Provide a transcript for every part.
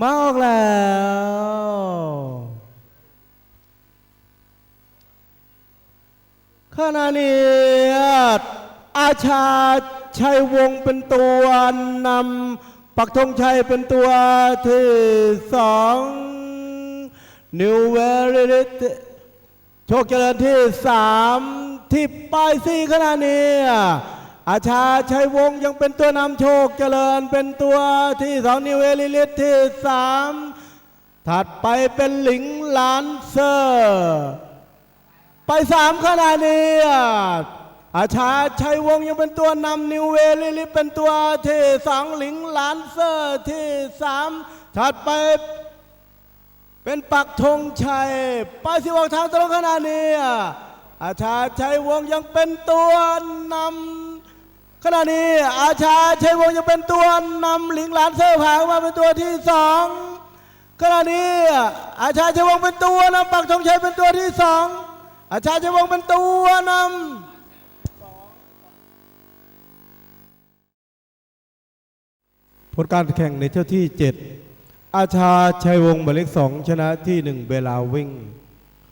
มาออกแล้ว ขณะนี้อาชาชัยวงเป็นตัวนำปักธงชัยเป็นตัวที่สองนิวเวริตโชคเจริญที่สามที่ป้ายสี่ขณะนี้ อาชาชัยวงศ์ยังเป็นตัวนำโชคเจริญเป็นตัวที่สองนิวเวริตที่สามถัดไปเป็นหลิงหลานเซอร์ ไปสามขนาดนี้อาชาชัยวงศ์ยังเป็นตัวนำนิวเวลิลิเป็นตัวที่สองหลิงหลานเซอร์ที่สามถัดไปเป็นปักธงชัยไปสิบอกทางตรงขนาดนี้อะอาชาชัยวงศ์ยังเป็นตัวนำ ขณะนี้อาชาชัยวงศ์ยังเป็นตัวนำหลิงหลานเซอร์ผางมาเป็นตัวที่สองขณะนี้อาชาชัยวงศ์เป็นตัวนำปักธงชัยเป็นตัวที่สองอาชาชัยวงศ์เป็นตัวนำผลการแข่งในเที่ยวที่ 7 อาชาชัยวงศ์หมายเลขสองชนะที่ 1 เวลาวิ่ง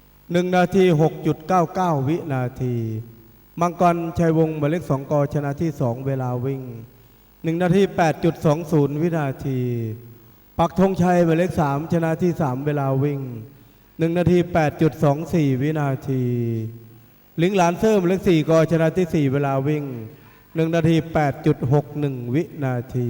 1 นาที 6.99 วินาที มังกรชัยวงศ์หมายเลขสองกชนะที่2เวลาวิ่ง1นาที8.20วินาที ปักธงชัยหมายเลขสามชนะที่3เวลาวิ่ง1นาที8.24วินาทีลิงหลานเซิร์มเลข4กชนะที่4เวลาวิ่ง1นาที8.61วินาที